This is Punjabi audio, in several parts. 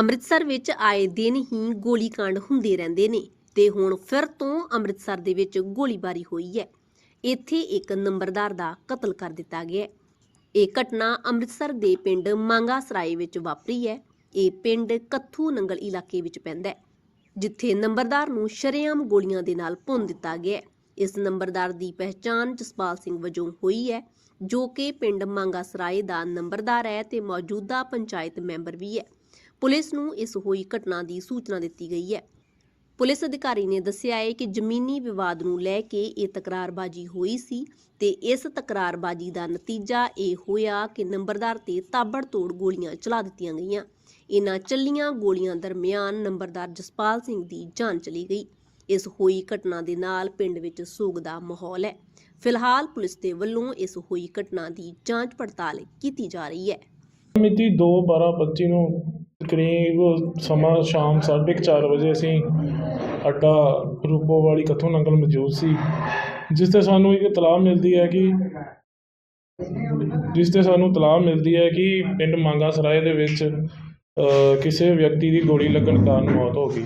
ਅੰਮ੍ਰਿਤਸਰ ਵਿੱਚ ਆਏ ਦਿਨ ਹੀ ਗੋਲੀकांड ਹੁੰਦੇ ਰਹਿੰਦੇ ਨੇ ਤੇ ਹੁਣ ਫਿਰ ਤੋਂ ਅੰਮ੍ਰਿਤਸਰ ਦੇ ਵਿੱਚ ਗੋਲੀਬਾਰੀ ਹੋਈ ਹੈ। ਇੱਥੇ ਇੱਕ ਨੰਬਰਦਾਰ ਦਾ ਕਤਲ ਕਰ ਦਿੱਤਾ ਗਿਆ ਹੈ। ਇਹ ਘਟਨਾ ਅੰਮ੍ਰਿਤਸਰ ਦੇ ਪਿੰਡ ਮਾਂਗਾ ਸਰਾਏ ਵਿੱਚ ਵਾਪਰੀ ਹੈ। ਇਹ ਪਿੰਡ ਕੱਥੂ ਨੰਗਲ ਇਲਾਕੇ ਵਿੱਚ ਪੈਂਦਾ ਹੈ, ਜਿੱਥੇ ਨੰਬਰਦਾਰ ਨੂੰ ਸ਼ਰੇਆਮ ਗੋਲੀਆਂ ਦੇ ਨਾਲ ਭੁੰਨ ਦਿੱਤਾ ਗਿਆ ਹੈ। ਇਸ ਨੰਬਰਦਾਰ ਦੀ ਪਹਿਚਾਣ ਜਸਪਾਲ ਸਿੰਘ ਵਜੋਂ ਹੋਈ ਹੈ, ਜੋ ਕਿ ਪਿੰਡ ਮਾਂਗਾ ਸਰਾਏ ਦਾ ਨੰਬਰਦਾਰ ਹੈ ਤੇ ਮੌਜੂਦਾ ਪੰਚਾਇਤ ਮੈਂਬਰ ਵੀ ਹੈ। ਪੁਲਿਸ ਨੂੰ ਇਸ ਹੋਈ ਘਟਨਾ ਦੀ ਸੂਚਨਾ ਦਿੱਤੀ ਗਈ ਹੈ। ਪੁਲਿਸ ਅਧਿਕਾਰੀ ਨੇ ਦੱਸਿਆ ਹੈ ਕਿ ਜ਼ਮੀਨੀ ਵਿਵਾਦ ਨੂੰ ਲੈ ਕੇ ਇਹ ਤਕਰਾਰਬਾਜ਼ੀ ਹੋਈ ਸੀ ਤੇ ਇਸ ਤਕਰਾਰਬਾਜ਼ੀ ਦਾ ਨਤੀਜਾ ਇਹ ਹੋਇਆ ਕਿ ਨੰਬਰਦਾਰ ਤੇ ਤਾਬੜਤੋੜ ਗੋਲੀਆਂ ਚਲਾ ਦਿੱਤੀਆਂ ਗਈਆਂ। ਇਨ੍ਹਾਂ ਚੱਲੀਆਂ ਗੋਲੀਆਂ ਦਰਮਿਆਨ ਨੰਬਰਦਾਰ ਜਸਪਾਲ ਸਿੰਘ ਦੀ ਜਾਨ ਚਲੀ ਗਈ। ਇਸ ਹੋਈ ਘਟਨਾ ਦੇ ਨਾਲ ਪਿੰਡ ਵਿੱਚ ਸੋਗ ਦਾ ਮਾਹੌਲ ਹੈ। ਫਿਲਹਾਲ ਪੁਲਿਸ ਦੇ ਵੱਲੋਂ ਇਸ ਹੋਈ ਘਟਨਾ ਦੀ ਜਾਂਚ ਪੜਤਾਲ ਕੀਤੀ ਜਾ ਰਹੀ ਹੈ। ਮਿਤੀ 2/12/25 ਨੂੰ ਕਰੀਬ ਸਮਾਂ ਸ਼ਾਮ 4:30 ਵਜੇ ਅਸੀਂ ਅੱਡਾ ਰੂਪੋ ਵਾਲੀ ਕੱਥੋਂ ਨੰਗਲ ਮੌਜੂਦ ਸੀ ਜਿਸ ਤੇ ਸਾਨੂੰ ਇੱਕ ਇਤਲਾਹ ਮਿਲਦੀ ਹੈ ਕਿ ਜਿਸ ਤੇ ਸਾਨੂੰ ਇਤਲਾਹ ਮਿਲਦੀ ਹੈ ਕਿ ਪਿੰਡ ਮੰਗਾ ਸਰਾਏ ਦੇ ਵਿੱਚ ਅ, ਕਿਸੇ ਵਿਅਕਤੀ ਦੀ ਗੋਲੀ ਲੱਗਣ ਕਾਰਨ ਮੌਤ ਹੋ ਗਈ।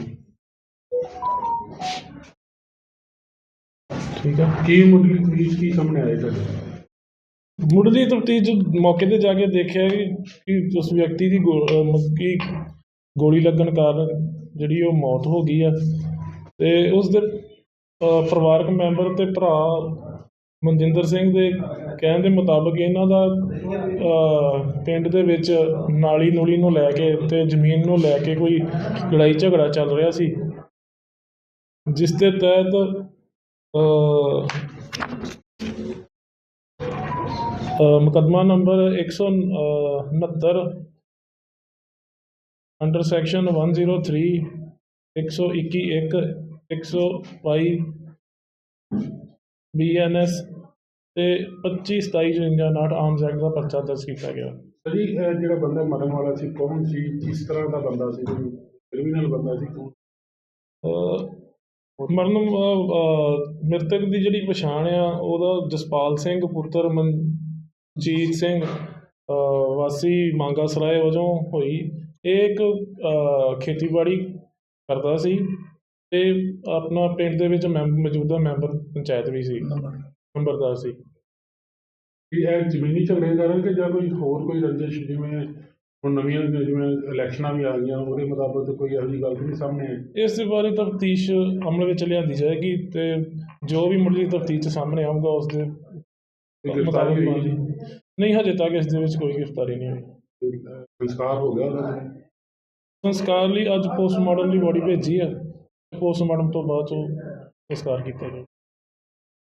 ਠੀਕ ਹੈ। ਕੀ ਮੁੱਢਲੀ ਪੁਲਿਸ ਕੀ ਸਾਹਮਣੇ ਆਈ ਤੁਹਾਡੇ? ਮੁੱਢਲੀ ਤਫਤੀਸ਼ ਮੌਕੇ ਤੇ ਜਾ ਕੇ ਦੇਖਿਆ ਕਿ ਕਿ ਉਸ ਵਿਅਕਤੀ ਦੀ ਗੋ- ਕਿ ਗੋਲੀ ਲੱਗਣ ਕਾਰਨ ਜਿਹੜੀ ਉਹ ਮੌਤ ਹੋ ਗਈ ਆ ਤੇ ਉਸਦੇ ਪਰਿਵਾਰਕ ਮੈਂਬਰ ਅਤੇ ਭਰਾ ਮਨਜਿੰਦਰ ਸਿੰਘ ਦੇ ਕਹਿਣ ਦੇ ਮੁਤਾਬਕ ਇਹਨਾਂ ਦਾ ਪਿੰਡ ਦੇ ਵਿੱਚ ਨਾਲੀ ਨੂਲੀ ਨੂੰ ਲੈ ਕੇ ਅਤੇ ਜ਼ਮੀਨ ਨੂੰ ਲੈ ਕੇ ਕੋਈ ਲੜਾਈ ਝਗੜਾ ਚੱਲ ਰਿਹਾ ਸੀ, ਜਿਸ ਦੇ ਤਹਿਤ, ਅਹ ਮੁਕੱਦਮਾ ਨੰਬਰ 169 ਅੰਡਰ ਸੈਕਸ਼ਨ 103 121 1 122 ਬੀਐਨਐਸ ਤੇ 25 27 54 59 ਆਰਮਸ ਐਕਟ ਦਾ ਪਰਚਾ ਦਰਜ ਕੀਤਾ ਗਿਆ। ਸਰ ਜੀ ਇਹ ਜਿਹੜਾ ਬੰਦਾ ਮਰਨ ਵਾਲਾ ਸੀ ਕੌਣ ਸੀ? ਕਿਸ ਤਰ੍ਹਾਂ ਦਾ ਬੰਦਾ ਸੀ? ਕ੍ਰਿਮੀਨਲ ਬੰਦਾ ਸੀ ਕੌਣ? ਅ, ਮਰਨ ਮ੍ਰਿਤਕ ਦੀ ਜਿਹੜੀ ਪਛਾਣ ਆ ਉਹਦਾ ਜਸਪਾਲ ਸਿੰਘ ਪੁੱਤਰ ਮਨਜੀਤ ਸਿੰਘ ਵਾਸੀ ਮਾਂਗਾ ਸਰਾਏ ਵਜੋਂ ਹੋਈ। ਇਹ ਇੱਕ ਖੇਤੀਬਾੜੀ ਕਰਦਾ ਸੀ ਤੇ ਆਪਣਾ ਪਿੰਡ ਦੇ ਵਿੱਚ ਮੌਜੂਦਾ ਮੈਂਬਰ ਪੰਚਾਇਤ ਵੀ ਸੀ। ਨੰਬਰਦਾਰ। ਸੀ। ਇਹ ਜ਼ਮੀਨੀ ਝਗੜੇ ਕਾਰਨ ਕਿ ਜਾਂ ਕੋਈ ਹੋਰ ਕੋਈ ਰੰਜਿਸ਼ ਜਿਵੇਂ ਹੁਣ ਨਵੀਆਂ ਜਿਵੇਂ ਇਲੈਕਸ਼ਨਾਂ ਵੀ ਆ ਗਈਆਂ ਉਹਦੇ ਮੁਤਾਬਕ ਕੋਈ ਇਹੋ ਜਿਹੀ ਗੱਲ ਨਹੀਂ ਸਾਹਮਣੇ ਆਈ? ਇਸ ਦੇ ਬਾਰੇ ਤਫਤੀਸ਼ ਅਮਲ ਵਿੱਚ ਲਿਆਂਦੀ ਜਾਏਗੀ ਤੇ ਜੋ ਵੀ ਮੁੱਢਲੀ ਤਫਤੀਸ਼ ਸਾਹਮਣੇ ਆਊਗਾ ਉਸ ਦੇ ਗ੍ਰਿਫਤਾਰੀ ਹੋਈ ਨਹੀਂ ਹਜੇ ਤੱਕ ਇਸ ਦੇ ਵਿੱਚ ਕੋਈ ਗ੍ਰਿਫਤਾਰੀ ਨਹੀਂ ਹੋਈ। ਤੇ, ਅਹ, ਸੰਸਕਾਰ ਹੋ ਗਿਆ ਉਹਦਾ ਸੰਸਕਾਰ ਲਈ ਅੱਜ ਪੋਸਟਮਾਰਟਮ ਦੀ ਬੋਡੀ ਭੇਜੀ ਆ। ਪੋਸਟਮਾਰਟਮ ਤੋਂ ਬਾਅਦ ਉਹ ਸੰਸਕਾਰ ਕੀਤਾ ਜਾਊ